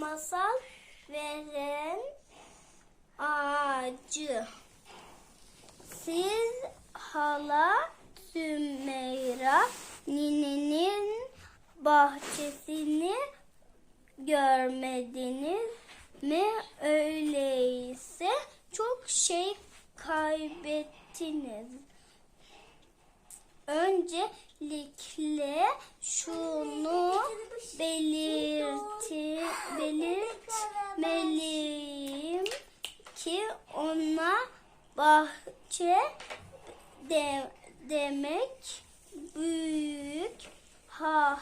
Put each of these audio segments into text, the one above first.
masal veren ağacı. Siz hala Sümeyra ninenin bahçesini görmediniz mi? Öyleyse çok şey kaybettiniz. Öncelikle şunu belirti, belirtmeliyim ki ona bahçe de, demek büyük ha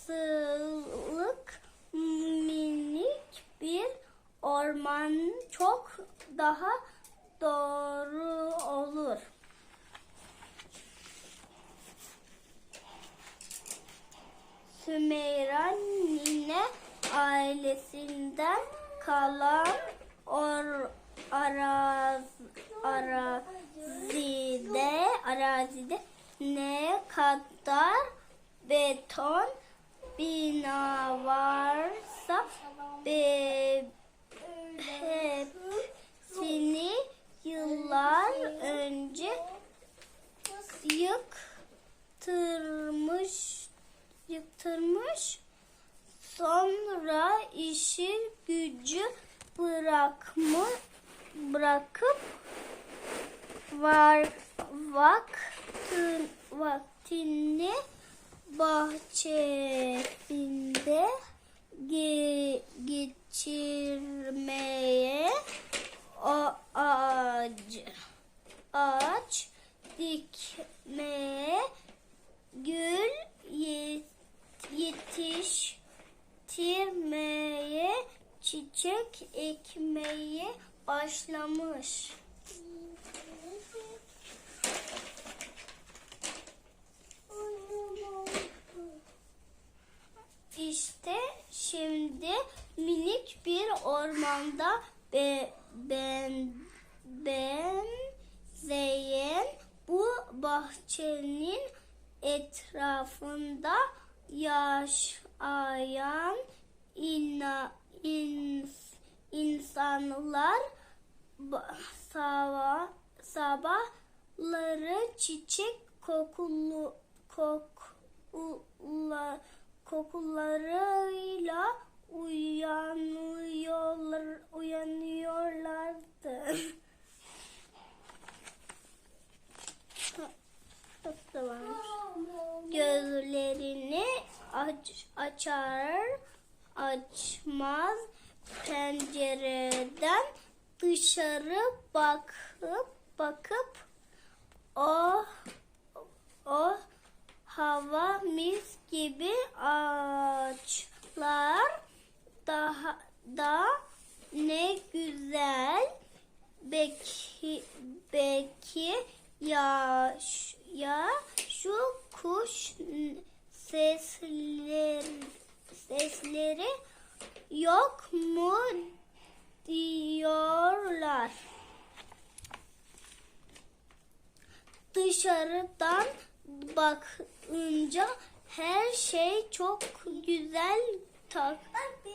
haksızlık minik bir orman. Çok daha doğru Sümeyra nine ailesinden kalan or, araz, arazide, arazide ne kadar beton bina varsa be, hepsini yıllar önce yıktırmış yıktırmış sonra işi gücü bırakma bırakıp var vaktin, vaktini bahçesinde ge, geçirmeye o ağaç ağaç dikmeye gül ye- yetiştirmeye çiçek ekmeye başlamış. İşte şimdi minik bir ormanda be, ben benzeyen bu bahçenin etrafında yaşayan ina, ins, insanlar ba- sabah, sabahları çiçek kokulu kokula, kokularıyla uyanıyorlar uyanıyorlardı. Gözlerini aç, açar açmaz pencereden dışarı bakıp bakıp o o hava mis gibi ağaçlar daha da ne güzel Beki, beki ya, ya şu kuş sesleri, sesleri yok mu diyorlar. Dışarıdan bakınca her şey çok güzel ta,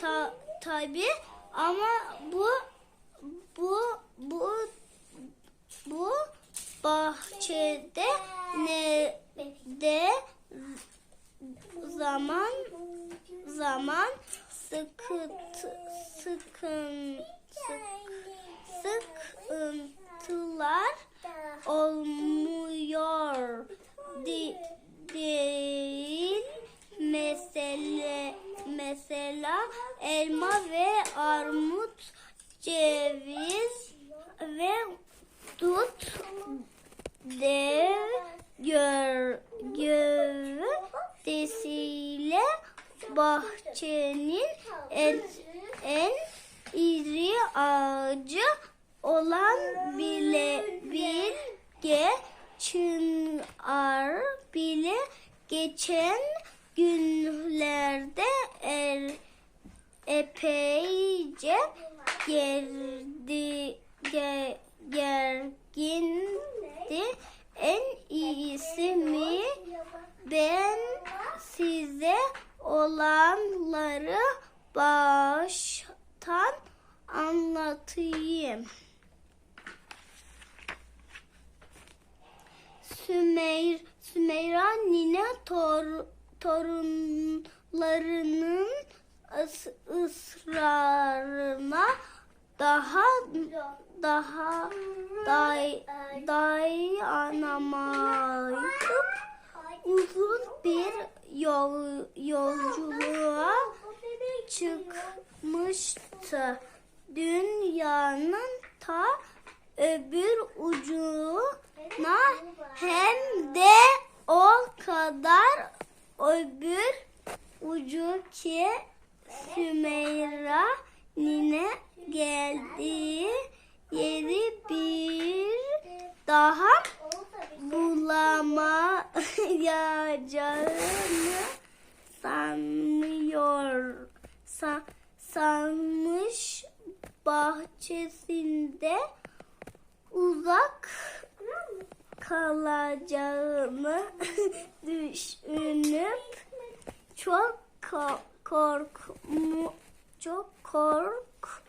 ta, tabi ama bu bu bu bu bahçede ne de zaman zaman sıkıntı sıkın sık, sıkıntılar bahçenin en, en iri ağacı olan bile bilge çınar bile geçen günlerde er, epeyce gerdi, ge, gergindi. torunlarının ısrarına daha daha day, dayanamayıp uzun bir yol, yolculuğa çıkmıştı. Dünyanın ta öbür ucuna her sa sarmış bahçesinde uzak kalacağını düşünüp çok korkmu çok korkmuştu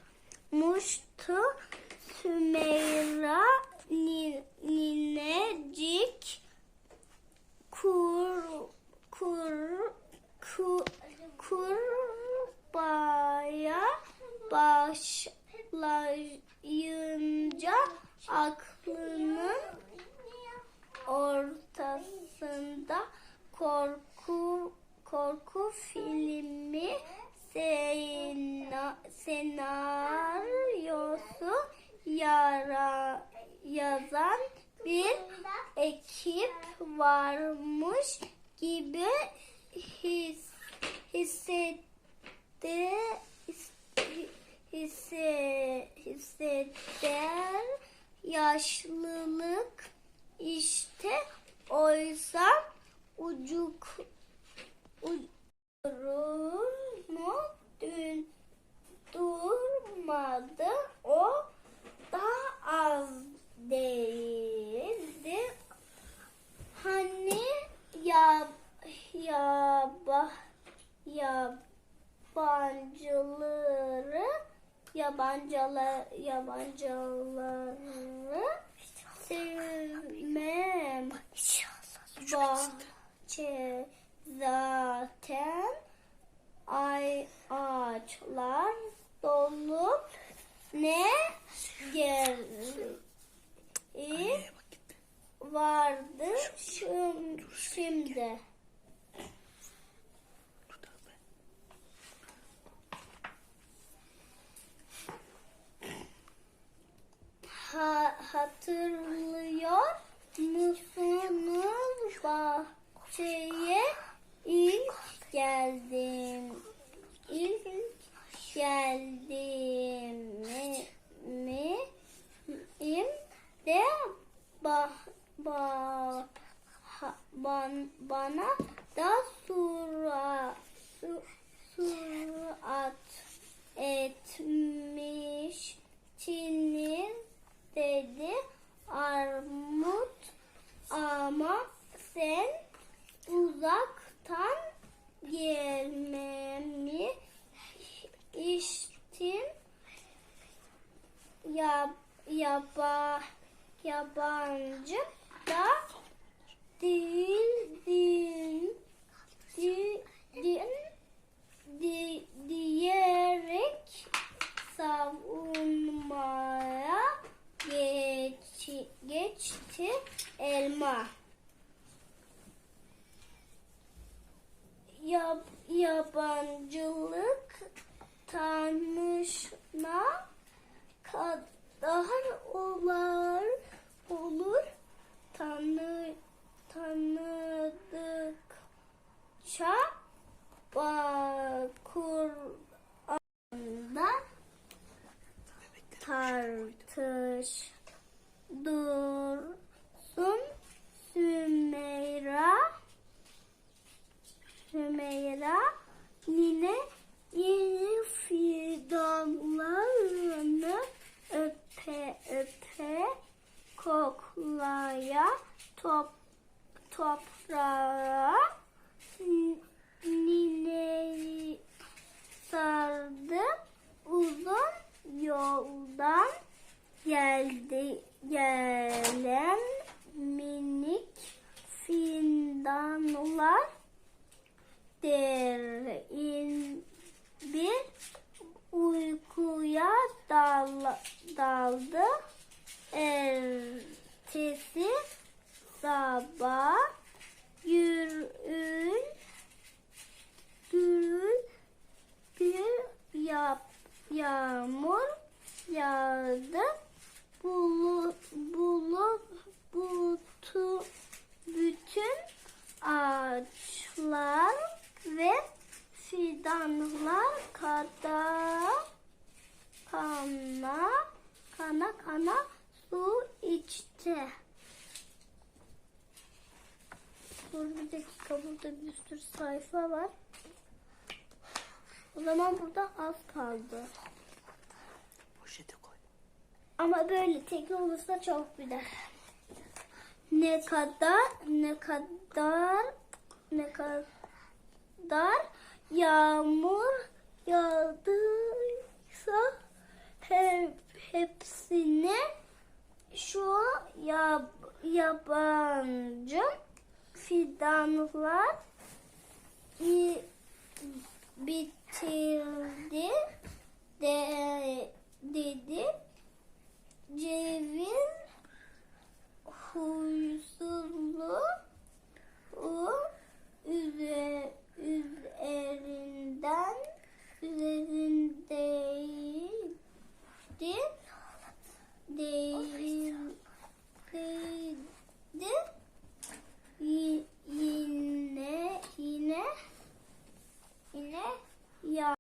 Sümeyra Nil, Nil senaryosu yara, yazan bir ekip varmış gibi his, hissetti, hisse, hisseder yaşlılık yabancıları yabancılar yabancıları sevmem. Bahçe zaten ay ağaçlar dolu ne gereği vardı şimdi. yoklaya top, toprağa nineyi sardım uzun yoldan geldi gelen minik findanlar derin bir uykuya dal, daldı. Ertesi sabah gürül gürül bir yap, yağmur yağdı. Bulu, bulu, butu, bütün ağaçlar ve fidanlar kadar kana kana kana su içti. Dur bir dakika burada bir sürü sayfa var. O zaman burada az kaldı. Poşete koy. Ama böyle tek olursa çok güzel. Ne kadar ne kadar ne kadar yağmur yağdıysa hep, hepsini şu yab, yabancı fidanlar i- bitirdi de, dedi. Ceviz huysuzlu